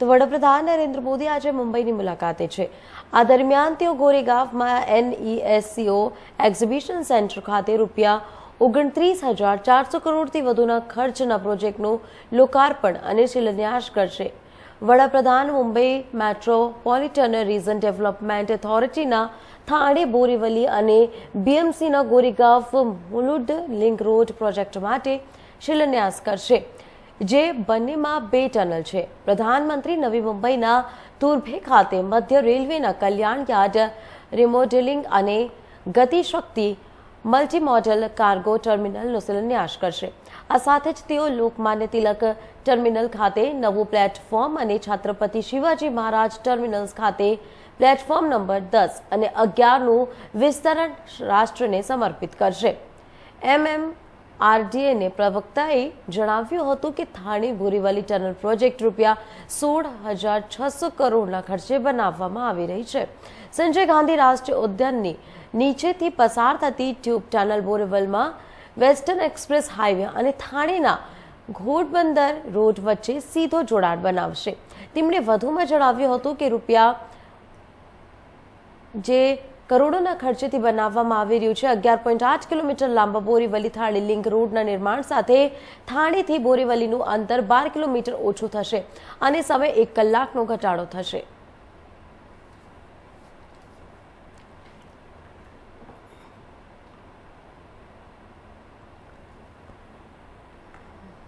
તો વડાપ્રધાન નરેન્દ્ર મોદી આજે મુંબઈની મુલાકાતે છે. આ દરમિયાન તેઓ ગોરેગાંવમાં એનઈએસસીઓ એક્ઝિબિશન સેન્ટર ખાતે રૂપિયા ઓગણત્રીસ હજાર ચારસો કરોડથી વધુના ખર્ચના પ્રોજેક્ટનું લોકાર્પણ અને શિલાન્યાસ કરશે. વડાપ્રધાન મુંબઈ મેટ્રોપોલિટન રીઝન ડેવલપમેન્ટ ઓથોરિટીના થાણે, બોરીવલી અને બીએમસીના Goregaon Mulund link road project માટે શિલાન્યાસ કરશે. જે બંનેમાં બે ટનલ છે. પ્રધાનમંત્રી નવી મુંબઈના તુર્ભે ખાતે મધ્ય રેલવેના કલ્યાણ યાર્ડ રિમોડેલિંગ અને ગતિશક્તિ મલ્ટી મોડલ કાર્ગો ટર્મિનલનો શિલાન્યાસ કરશે. આ સાથે જ તેઓ લોકમાન્ય તિલક ટર્મિનલ ખાતે નવું પ્લેટફોર્મ અને છત્રપતિ શિવાજી મહારાજ ટર્મિનલ્સ ખાતે પ્લેટફોર્મ નંબર દસ અને અગિયારનું વિસ્તરણ રાષ્ટ્રને સમર્પિત કરશે. એમએમ આરડીએને પ્રવક્તાએ જણાવ્યું હતું કે થાણે બોરીવલી ટનલ પ્રોજેક્ટ રૂપિયા સોળ હજાર છસો કરોડના ખર્ચે બનાવવામાં આવી રહી છે. સંજય ગાંધી રાષ્ટ્રીય ઉદ્યાનની નીચેથી પસાર થતી ટ્યુબ ટનલ બોરીવલમાં વેસ્ટર્ન એક્સપ્રેસ હાઈવે અને થાણેના ઘોડબંદર રોડ વચ્ચે સીધો જોડાણ બનાવશે. તેમણે વધુમાં જણાવ્યું હતું કે રૂપિયા જે કરોડોના ખર્ચેથી બનાવવામાં આવી રહ્યું છે. અગિયાર પોઈન્ટ આઠ કિલોમીટર લાંબા બોરીવલી થાળી લિંક રોડના નિર્માણ સાથે થાણેથી બોરીવલીનું અંતર બાર કિલોમીટર ઓછું થશે અને સમય એક કલાકનો ઘટાડો થશે.